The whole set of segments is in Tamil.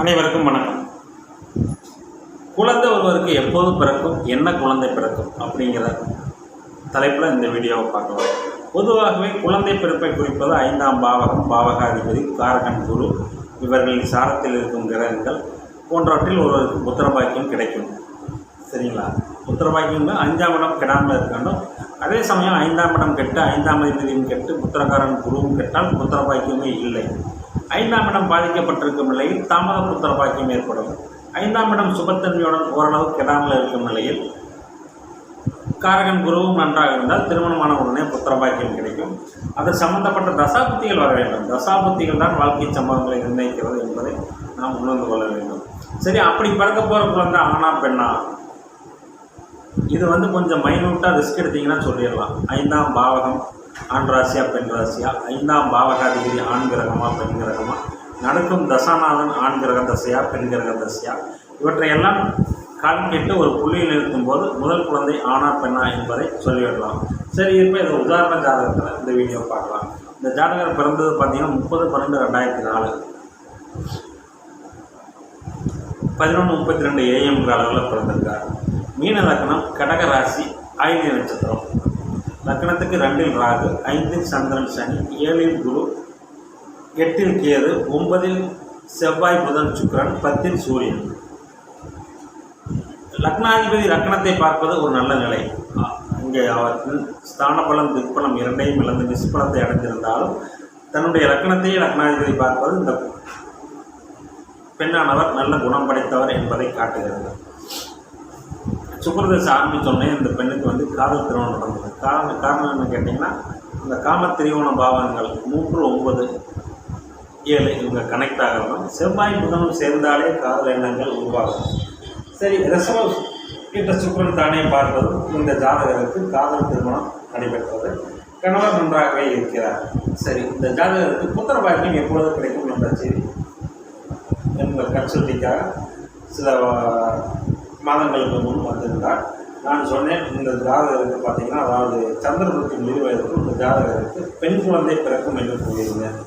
அனைவருக்கும் வணக்கம். குழந்தை ஒருவருக்கு எப்போது பிறக்கும் என்ன குழந்தை பிறக்கும் அப்படிங்கிற தலைப்பில் இந்த வீடியோவை பார்க்கலாம் பொதுவாகவே குழந்தை பிறப்பை குறிப்பது ஐந்தாம் பாவகம் பாவகாதிபதி காரகன் குரு இவர்களின் சாரத்தில் இருக்கும் கிரகங்கள் போன்றவற்றில் ஒருவருக்கு புத்திரபாக்கியம் கிடைக்கும். சரிங்களா? புத்திரபாக்கியம்னா அஞ்சாம் இடம் கெடாமல் இருக்கணும் அதே சமயம் ஐந்தாம் இடம் கெட்டு ஐந்தாம் அதிபதியும் கெட்டு புத்திரகாரன் குருவும் கெட்டால் புத்திரபாக்கியமே இல்லை. ஐந்தாம் இடம் பாதிக்கப்பட்டிருக்கும் நிலையில் தாமத புத்திர பாக்கியம் ஏற்படும். ஐந்தாம் இடம் சுபத்தன்மையுடன் ஓரளவு கெடாமல் இருக்கும் நிலையில் காரகன் குருவும் நன்றாக இருந்தால் திருமணமான உடனே புத்திர பாக்கியம் கிடைக்கும். அது சம்பந்தப்பட்ட தசாபுத்திகள் வர வேண்டும். தசாபுத்திகள் தான் வாழ்க்கை சம்பவங்களை நிர்ணயிக்கிறது என்பதை நாம் உணர்ந்து கொள்ள வேண்டும். சரி அப்படி பிறக்க போகிற குழந்தை ஆனா பெண்ணா? இது வந்து கொஞ்சம் மைனூட்டாக ரிஸ்க் எடுத்தீங்கன்னா சொல்லிடலாம். ஐந்தாம் பாவகம். ஆண் ராசியா பெண் ராசியா? ஐந்தாம் பாவகாதிபதி ஆண் கிரகமா பெண் கிரகமா? நடக்கும் தசாநாதன் ஆண் கிரக தசையா பெண் கிரக தசையா? இவற்றையெல்லாம் கால்கிட்டு ஒரு புள்ளியில் இருக்கும்போது முதல் குழந்தை ஆனா பெண்ணா என்பதை சொல்லிவிடலாம் சரி இப்போ இது உதாரண ஜாதகத்தில் இந்த வீடியோ பார்க்கலாம். இந்த ஜாதகர் பிறந்தது பார்த்தீங்கன்னா முப்பது பன்னெண்டு ரெண்டாயிரத்தி நாலு. பதினொன்று முப்பத்தி ரெண்டு ஏஎம்ங்கிற அளவில் பிறந்திருக்கார். மீன லக்னம் கடக ராசி ஆயுத நட்சத்திரம். லக்னத்துக்கு ரெண்டில் ராகு ஐந்தில் சந்திரன் சனி ஏழில் குரு எட்டில் கேது ஒன்பதில் செவ்வாய் புதன் சுக்கரன் பத்தில் சூரியன். லக்னாதிபதி லக்னத்தை பார்ப்பது ஒரு நல்ல நிலை. இங்கே அவர் ஸ்தான பலம் திக்பலம் இரண்டையும் இழந்து நிஷ்பலத்தை அடைந்திருந்தாலும் தன்னுடைய லக்னத்தையே லக்னாதிபதி பார்ப்பது இந்த பெண்ணானவர் நல்ல குணம் படைத்தவர் என்பதை காட்டுகிறது. சுக்கரதசை ஆரம்பித்தோடனே இந்த பெண்ணுக்கு வந்து காதல் திருமணம் நடந்தது. காரணம் காரணம் என்ன கேட்டிங்கன்னா இந்த காம திரிவோண பாவங்கள் மூன்று ஒன்பது ஏழு இவங்க கனெக்ட் ஆகணும். செவ்வாய் புதனும் சேர்ந்தாலே காதல் எண்ணங்கள் உருவாகும். சரி ரிசர்வ் கிட்ட சுக்கரன் தானே பார்ப்பதும் இந்த ஜாதகருக்கு காதல் திருமணம் நடைபெற்றது. கணவர் நன்றாகவே இருக்கிறார். சரி இந்த ஜாதகருக்கு புத்திர பாக்கியம் எப்பொழுது கிடைக்கும் என்ற செய்தி. எங்கள் கன்சல்டிங்காக சில மாதங்களுக்கு முன் வந்திருந்தார் நான் சொன்னேன் இந்த ஜாதகருக்கு பார்த்தீங்கன்னா அதாவது சந்திரபுரத்தின் முடிவதற்கு இந்த ஜாதகருக்கு பெண் குழந்தை பிறக்கும் என்று கூறியிருந்தேன்.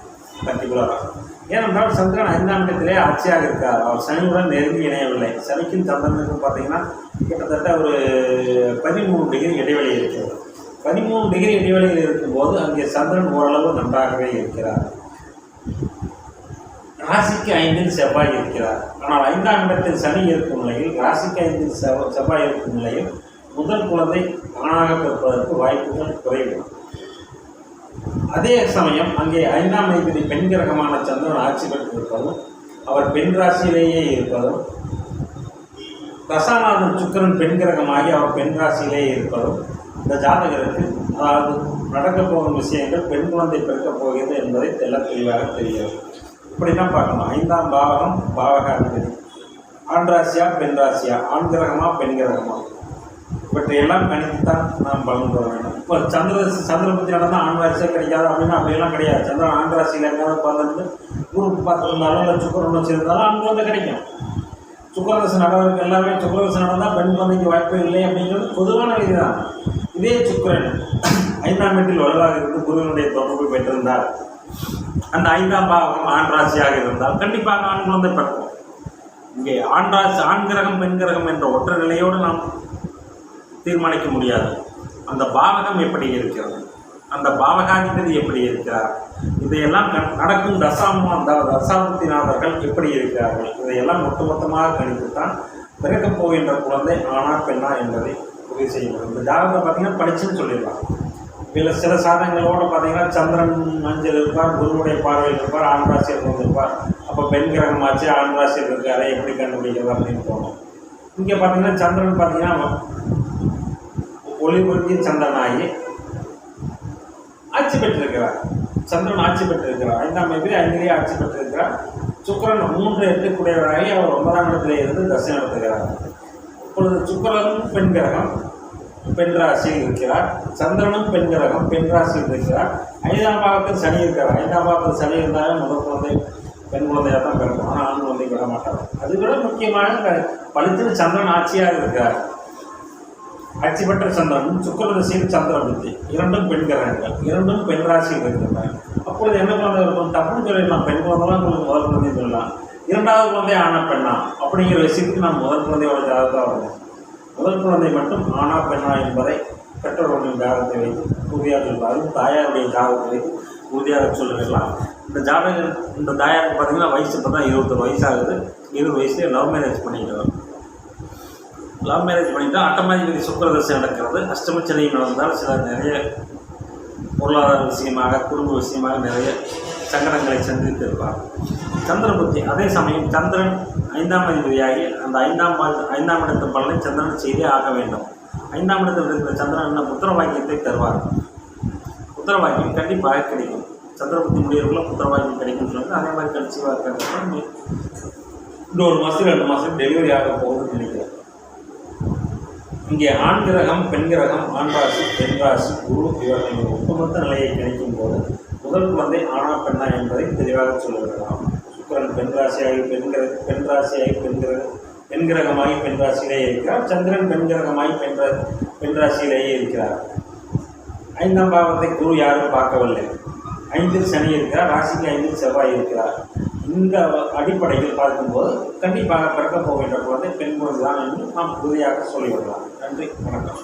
பர்டிகுலராக ஏனென்றால் சந்திரன் ஐந்தாம் இடத்திலே ஆட்சியாக இருக்கார். அவர் சனியுடன் நெருங்கி இணையவில்லை. சனிக்கும் சந்திரனுக்கும் பார்த்தீங்கன்னா கிட்டத்தட்ட ஒரு பதிமூணு டிகிரி இடைவெளி இருக்கிறது. பதிமூணு டிகிரி இடைவெளியில் இருக்கும்போது அங்கே சந்திரன் ஓரளவு நன்றாகவே இருக்கிறார். ராசிக்கு ஐந்தில் செவ்வாய் இருக்கிறார். ஆனால் ஐந்தாம் இடத்தில் சனி இருக்கும் நிலையில் ராசிக்கு ஐந்தில் செவ் செவ்வாய் இருக்கும் நிலையில் முதல் குழந்தை ஆணாக பிறப்பதற்கு வாய்ப்புகள் குறைவு. அதே சமயம் அங்கே ஐந்தாம் அதிபதி பெண் கிரகமான சந்திரன் ஆட்சி பெற்றிருப்பதும் அவர் பெண் ராசியிலேயே இருப்பதும் தசாநாதன் சுக்கரன் பெண் கிரகமாகி அவர் பெண் ராசியிலேயே இருப்பதும் இந்த ஜாதகருக்கு அதாவது நடக்கப் போகும் விஷயங்கள் பெண் குழந்தை பிறக்கப் போகிறது என்பதை தெல்ல தெளிவாக தெரிகிறது. இப்படி தான் பார்க்கணும். ஐந்தாம் பாவகம் பாவக அதிபதி. ஆண் ராசியா பெண் ராசியா? ஆண் கிரகமா பெண் கிரகமா? இவற்றை எல்லாம் கணித்து தான் நாம் பலன் பெற வேண்டும். இப்போ சந்திர சந்திரபுத்தி நடந்தால் ஆண் ராசியாக கிடைக்காது அப்படின்னா அப்படியெல்லாம் கிடையாது. சந்திரன் ஆண் ராசியில் எங்காவது பார்த்துட்டு குரு பார்த்துருந்தாலும் இல்லை சுக்கரன் வச்சுருந்தாலும் ஆண் குழந்தை கிடைக்கும். சுக்கரதசை நடவடிக்கை எல்லாமே சுக்கரதசை நடந்தால் பெண் குழந்தைக்கு வாய்ப்பு இல்லை அப்படிங்கிறது பொதுவான விதி தான் இதே சுக்கரன் ஐந்தாம் வீட்டில் வலுவாக இருந்து குருவினுடைய தொடர்பு பெற்றிருந்தார். அந்த ஐந்தாம் பாவம் ஆண் ராசியாக இருந்தால் கண்டிப்பாக ஆண் குழந்தை பிறக்கும். இங்கே ஆண் ராசி ஆண் கிரகம் பெண் கிரகம் என்ற ஒற்றை நிலையோடு நாம் தீர்மானிக்க முடியாது. அந்த பாவகம் எப்படி இருக்கிறது? அந்த பாவகாதிபதி எப்படி இருக்கிறார்? இதையெல்லாம் நடக்கும் தசாம அந்த எப்படி இருக்கிறார்கள்? இதையெல்லாம் ஒட்டுமொத்தமாக கணித்துத்தான் பிறக்கப் போகின்ற குழந்தை ஆனா பெண்ணா என்பதை உறுதி செய்ய முடியும். இந்த ஜாதகத்தை பார்த்தீங்கன்னா படிச்சுன்னு சொல்லிடலாம். இதில் சில சாதனங்களோடு பார்த்தீங்கன்னா சந்திரன் மஞ்சள் இருப்பார் குருவுடைய பார்வையில் இருப்பார் ஆண் ராசியில் இருந்திருப்பார். அப்போ பெண் கிரகமாச்சு ஆண் ராசியில் இருக்காரு எப்படி கண்டுபிடிக்கிறது அப்படின்னு போகணும் இங்கே பார்த்தீங்கன்னா சந்திரன் பார்த்தீங்கன்னா ஒளிபுரிஞ்சி சந்திரனாகி ஆட்சி பெற்றிருக்கிறார். சந்திரன் ஆட்சி பெற்றிருக்கிறார். ஐந்தாம் தேதி அங்கேயே ஆட்சி பெற்றிருக்கிறார். சுக்கரன் மூன்று எட்டுக்குடையவராகி அவர் ஒன்பதாம் இடத்துல இருந்து தசை நடத்துகிறார். இப்பொழுது சுக்கரன் பெண் கிரகம். பெண் ராசியில் இருக்கிறார். சந்திரனும் பெண் கிரகம் பெண் ராசியில் இருக்கிறார். ஐந்தாம் பாகத்தில் சனி இருக்கிறார் ஐந்தாம் பாகத்தில் சனி இருந்தாலும் முதல் குழந்தை பெண் குழந்தையாக தான் பிறக்கும். ஆனால் ஆண் குழந்தை விட மாட்டார். அது விட முக்கியமாக பழுத்தில் சந்திரன் ஆட்சியாக இருக்கிறார் ஆட்சி பெற்ற சந்திரனும் சுக்கரதசையில் சந்திரபுத்தி இரண்டும் பெண் கிரகங்கள். இரண்டும் பெண் ராசியில் இருக்கின்றன. அப்பொழுது என்ன குழந்தை இருக்கும்? தப்புன்னு சொல்லிடலாம். பெண் குழந்தைலாம் உங்களுக்கு முதல் குழந்தை சொல்லலாம். இரண்டாவது குழந்தை ஆன பெண்ணா? அப்படிங்கிற விஷயத்துக்கு நான் முதல் குழந்தையோட ஜாதகத்தை வரணும் முதல் குழந்தை மட்டும் ஆனா பெண்ணா என்பதை பெற்றோர்களின் ஜாதகத்தை வைத்து உறுதியாக சொல்வார்கள் தாயாருடைய ஜாதகத்தை வைத்து உறுதியாக சொல்லிடலாம் இந்த ஜாதகம் இந்த தாயாருக்கு பார்த்தீங்கன்னா வயசு இப்போ தான் இருபத்தொரு வயசாகுது. இருபது வயசுலேயே லவ் மேரேஜ் பண்ணிக்கிறோம் லவ் மேரேஜ் பண்ணிட்டா ஆட்டோமேட்டிக் சுக்கரதசை நடக்கிறது. அஷ்டமச்சனை நடந்தால் சில நிறைய பொருளாதார விஷயமாக குடும்ப விஷயமாக நிறைய சங்கடங்களை சந்தித்து இருப்பார் சந்திர புத்தி அதே சமயம் சந்திரன் ஐந்தாம் அதிபதியாகி அந்த ஐந்தாம் ஐந்தாம் இடத்து பலனை சந்திரன் செய்தே ஆக வேண்டும். ஐந்தாம் இடத்தில் இருக்கிற சந்திரன் என்ன? புத்திர வாக்கியத்தை தருவார். புத்திர வாக்கியம் கண்டிப்பாக கிடைக்கும். சந்திரபுத்தி முடியவர்களும் புத்திரவாக்கியம் புத்திர வாக்கியம் கிடைக்கும்னு சொல்லுங்க அதே மாதிரி கடைசியாக இருக்கிறது இன்னும் ஒரு மாதம் ரெண்டு மாதம் டெலிவரி ஆக போகுதுன்னு நினைக்கிறேன். இங்கே ஆண் கிரகம் பெண் கிரகம் ஆண் ராசி பெண் ராசி குரு இவர்களின் ஒட்டுமொத்த நிலையை கிடைக்கும் போது முதல் குழந்தை ஆணா பெண்ணா என்பதை தெளிவாக சொல்லிவிடலாம் சுக்கரன் பெண் ராசியாகி பெண் கிரக பெண் ராசியாகி பெண் கிரக பெண் கிரகமாகி பெண் ராசியிலேயே இருக்கிறார். சந்திரன் பெண் கிரகமாகி பெண் பெண் ராசியிலேயே இருக்கிறார். ஐந்தாம் பாவத்தை குரு யாரும் பார்க்கவில்லை. ஐந்தில் சனி இருக்கிறார் ராசிக்கு ஐந்தில் செவ்வாய் இருக்கிறார். இந்த அடிப்படையில் பார்க்கும்போது கண்டிப்பாக பிறக்கப் போகின்ற குழந்தை பெண் குழந்தை தான் என்று நாம் உறுதியாக சொல்லிவிடலாம் நன்றி வணக்கம்.